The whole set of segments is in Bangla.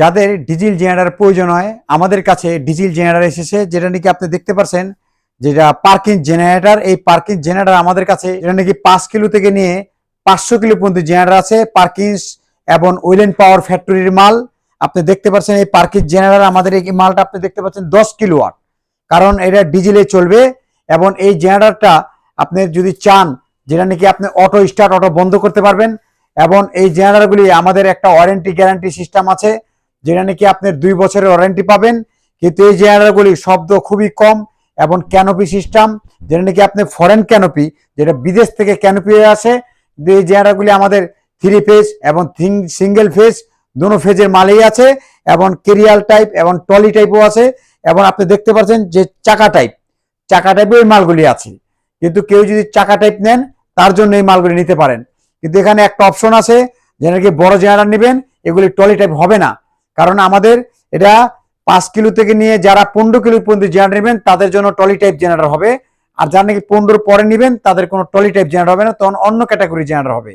যাদের ডিজিল জেনারেটর প্রয়োজন হয়, আমাদের কাছে ডিজিল জেনারেটর এসেছে, যেটা নাকি আপনি দেখতে পাচ্ছেন যেটা পার্কিং জেনারেটার। এই পার্কিং জেনারেটার আমাদের কাছে এটা নাকি পাঁচ কিলো থেকে নিয়ে পাঁচশো কিলো পর্যন্ত জেনারেটর আছে পার্কিং এবং ওয়েলেন পাওয়ার ফ্যাক্টরির মাল। আপনি দেখতে পাচ্ছেন এই পার্কিং জেনারেটর, আমাদের এই মালটা আপনি দেখতে পাচ্ছেন দশ কিলো ওয়াট। কারণ এটা ডিজেলে চলবে এবং এই জেনারেটরটা আপনি যদি চান, যেটা নাকি আপনি অটো স্টার্ট, অটো বন্ধ করতে পারবেন। এবং এই জেনারেটরগুলি আমাদের একটা ওয়ারেন্টি গ্যারান্টি সিস্টেম আছে যেটা নাকি আপনি দুই বছরের ওয়ারেন্টি পাবেন। কিন্তু এই জেনারেটরগুলি শব্দ খুবই কম এবং ক্যানোপি সিস্টেম যেটা নাকি আপনি ফরেন ক্যানোপি যেটা বিদেশ থেকে ক্যানোপি হয়ে আসে এই জেনারেটরগুলি আমাদের থ্রি ফেজ এবং সিঙ্গেল ফেজ দুনো ফেজের মালেই আছে এবং কেরিয়াল টাইপ এবং টলি টাইপও আছে এবং আপনি দেখতে পাচ্ছেন যে চাকা টাইপ চাকা টাইপের এই মালগুলি আছে। কিন্তু কেউ যদি চাকা টাইপ নেন, তার জন্য এই মালগুলি নিতে পারেন। কিন্তু এখানে একটা অপশন আছে যে নাকি বড় জেনারেটর নেবেন, এগুলি টলি টাইপ হবে না। কারণ আমাদের এটা পাঁচ কিলো থেকে নিয়ে যারা পনেরো কিলো পর্যন্ত জেনারেটর নেবেন, তাদের জন্য টলি টাইপ জেনারেটর হবে। আর যারা নাকি পনেরো পরে নেবেন, তাদের কোনো টলি টাইপ জেনারেটর হবে না, তখন অন্য ক্যাটাগরি জেনারেটর হবে।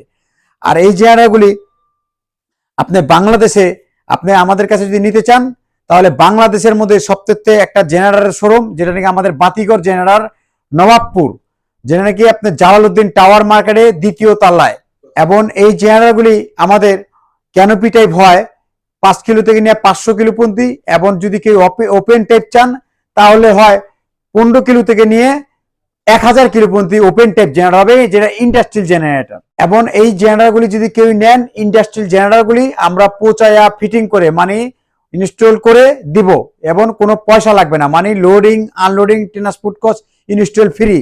আর এই জেনারেটরগুলি আপনি বাংলাদেশে, আপনি আমাদের কাছে যদি নিতে চান, তাহলে বাংলাদেশের মধ্যে সবচেয়ে একটা জেনারেটর শোরুম, যেটা নাকি আমাদের বাতিগড় জেনারেটর, নবাবপুর, যেটা নাকি আপনি জালালউদ্দিন টাওয়ার মার্কেটে দ্বিতীয় তলায়। এবং এই জেনারেটরগুলি আমাদের ক্যানোপি টাইপ হয় পাঁচ কিলো থেকে নিয়ে পাঁচশো কিলো পর্যন্ত, এবং যদি কেউ ওপেন টাইপ চান, তাহলে হয় পনেরো কিলো থেকে নিয়ে এক হাজার কিলো পর্যন্ত ওপেন টাইপ জেনারেটর হবে, যেটা ইন্ডাস্ট্রিয়াল জেনারেটর এবং এই জেনারেটরগুলি যদি কেউ নেন ইন্ডাস্ট্রিয়াল জেনারেটরগুলি আমরা পৌঁছায়া ফিটিং করে মানে ইনস্টল করে দিব, এবং কোনো পয়সা লাগবে না মানে loading unloading transport cost install free